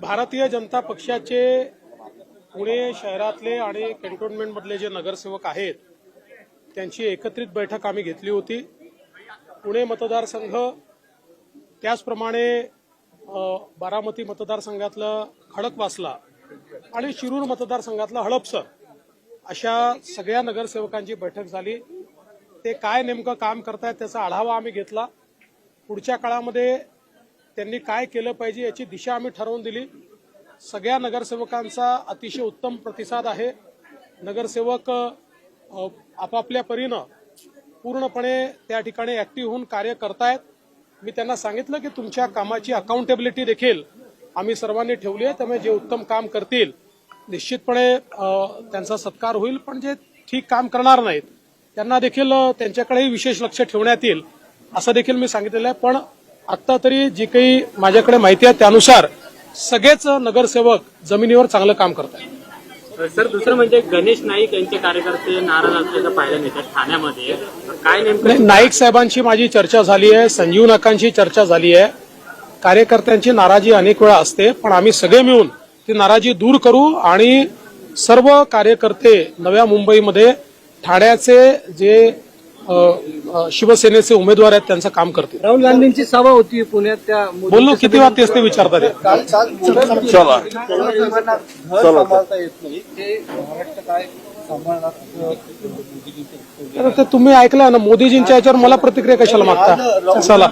भारतीय जनता पक्षाचे पुणे शहरातले आणि कॅन्टोन्मेंटमधले जे नगरसेवक आहेत त्यांची एकत्रित बैठक आम्ही घेतली होती. पुणे मतदारसंघ त्याचप्रमाणे बारामती मतदारसंघातलं खडकवासला आणि शिरूर मतदारसंघातलं हडपसर अशा सगळ्या नगरसेवकांची बैठक झाली. ते काय नेमकं काम करतायत त्याचा आढावा आम्ही घेतला. पुढच्या काळामध्ये त्यांनी काय केलं पाहिजे याची दिशा आम्ही ठरवून दिली. सगळ्या नगरसेवकांचा अतिशय उत्तम प्रतिसाद आहे. नगरसेवक आपापल्या परीनं पूर्णपणे त्या ठिकाणी ऍक्टिव्ह होऊन कार्य करतायत. मी त्यांना सांगितलं की तुमच्या कामाची अकाउंटेबिलिटी देखील आम्ही सर्वांनी ठेवली आहे. त्यामुळे जे उत्तम काम करतील निश्चितपणे त्यांचा सत्कार होईल. पण जे ठीक काम करणार नाहीत त्यांना देखील त्यांच्याकडेही विशेष लक्ष ठेवण्यात येईल असं देखील मी सांगितलेलं आहे. पण आत्ता तरी जी काही माझ्याकडे माहिती आहे त्यानुसार सगळेच नगरसेवक जमिनीवर चांगलं काम करत आहेत. सर दुसरं म्हणजे गणेश नाईक यांचे कार्यकर्ते नाराज असल्याचं पाहायला मिळतात ठाण्यामध्ये. काय नेमकं नाईक साहेबांची माझी चर्चा झाली आहे संजीव नाकांची चर्चा झाली आहे. कार्यकर्त्यांची नाराजी अनेक वेळा असते पण आम्ही सगळे मिळून ती नाराजी दूर करू आणि सर्व कार्यकर्ते नव्या मुंबईमध्ये ठाण्याचे जे शिवसेनेचे उमेदवार आहेत त्यांचं काम करतील. राहुल गांधींची सभा होती पुण्यात त्या मोदी- बोललो किती वेळा तेच ते? विचारतात. चला ते तुम्ही ऐकलं ना मोदीजींच्या याच्यावर मला प्रतिक्रिया कशाला मागता? चला.